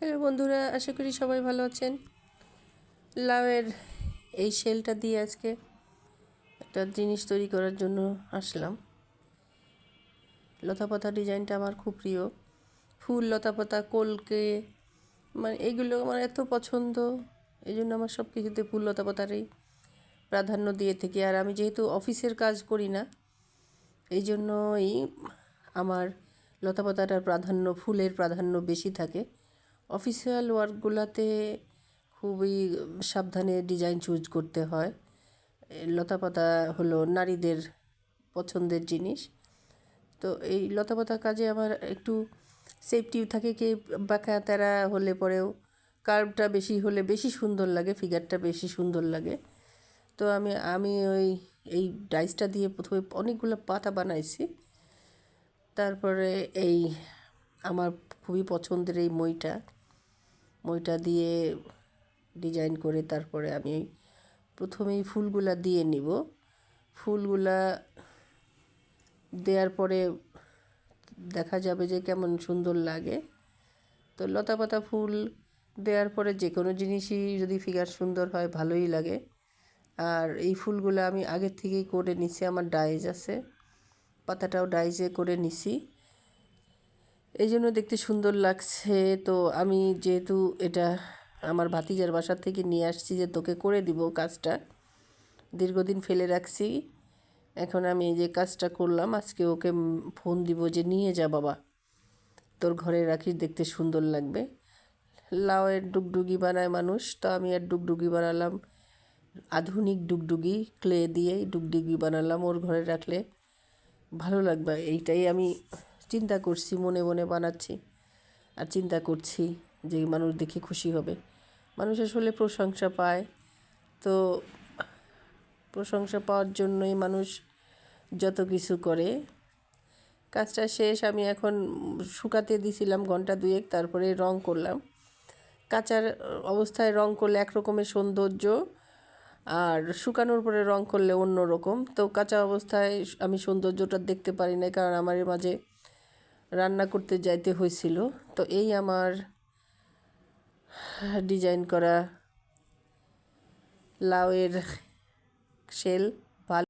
Hello বন্ধুরা, আশা করি সবাই ভালো আছেন। লাউয়ের এই শেলটা দিয়ে আজকে একটা জিনিস তৈরি করার জন্য আসলাম। লতাপাতা ডিজাইনটা আমার খুব প্রিয়। ফুল লতাপাতা কলকে মানে এইগুলো আমার এত পছন্দ এই জন্য আমার সব কিছুতে ফুল লতাপাতারই প্রাধান্য দিয়ে থাকি। আর আমি যেহেতু অফিসের কাজ করি না এই জন্যই আমার লতাপাতাটার প্রাধান্য, ফুলের প্রাধান্য বেশি থাকে। অফিসিয়াল ওয়ার্কগুলোতে খুবই সাবধানে ডিজাইন চুজ করতে হয়। লতাপাতা হলো নারীদের পছন্দের জিনিস। তো এই লতাপাতা কাজে আমার একটু সেফটি থাকে কি বাঁকা তেরা হলে পরেও কার্ভটা বেশি হলে বেশি সুন্দর লাগে ফিগারটা বেশি সুন্দর লাগে। তো আমি আমি ওই, এই ডাইসটা দিয়ে প্রথমে অনেকগুলো পাতা বানাইছি। তারপরে এই আমার খুবই পছন্দের এই মইটা। মইটা দিয়ে ডিজাইন করে তারপরে আমি প্রথমেই ফুলগুলা দিয়ে নিব। ফুলগুলা দেওয়ার পরে দেখা যাবে যে কেমন সুন্দর লাগে। তো লতা পাতা ফুল দেওয়ার পরে যে কোনো জিনিসই যদি ফিগার সুন্দর হয়, ভালোই লাগে। আর এই ফুলগুলো আমি আগের থেকেই করে নিছি, আমার ডাইজ আছে। পাতাটাও ডাইজে করে নিছি। এই জন্য দেখতে সুন্দর লাগছে। তো আমি যেহেতু এটা আমার ভাতিজার বাসার থেকে নিয়ে আসছি যে তোকে করে দিব কাজটা, দীর্ঘদিন ফেলে রাখছি। এখন আমি এই যে কাজটা করলাম, আজকে ওকে ফোন দিব যে নিয়ে যা বাবা। তোর ঘরে রাখিস, দেখতে সুন্দর লাগবে। লাউয়ের ডুগডুগি বানায় মানুষ, তো আমি আর ডুগডুগি বানালাম। আধুনিক ডুগডুগি, ক্লে দিয়েই ডুগডুগি বানালাম ওর ঘরে রাখলে। ভালো লাগবে, এইটাই আমি চিন্তা করছি, মনে মনে বানাচ্ছি। আর চিন্তা করছি যে মানুষ দেখে খুশি হবে। মানুষ আসলে প্রশংসা পায়। তো প্রশংসা পাওয়ার জন্যই মানুষ যত কিছু করে। কাজটা শেষ, আমি এখন শুকাতে দিছিলাম ঘণ্টা দুয়েক, তারপরে রং করলাম। কাঁচার অবস্থায় রং করলে এক রকমের সৌন্দর্য, আর শুকানোর পরে রং করলে অন্য রকম। তো কাঁচা অবস্থায় আমি সৌন্দর্যটা দেখতে পারি না কারণ আমার মাঝে রান্না করতে যাইতে হয়েছিল তো এই আমার ডিজাইন করা লাউয়ের শেল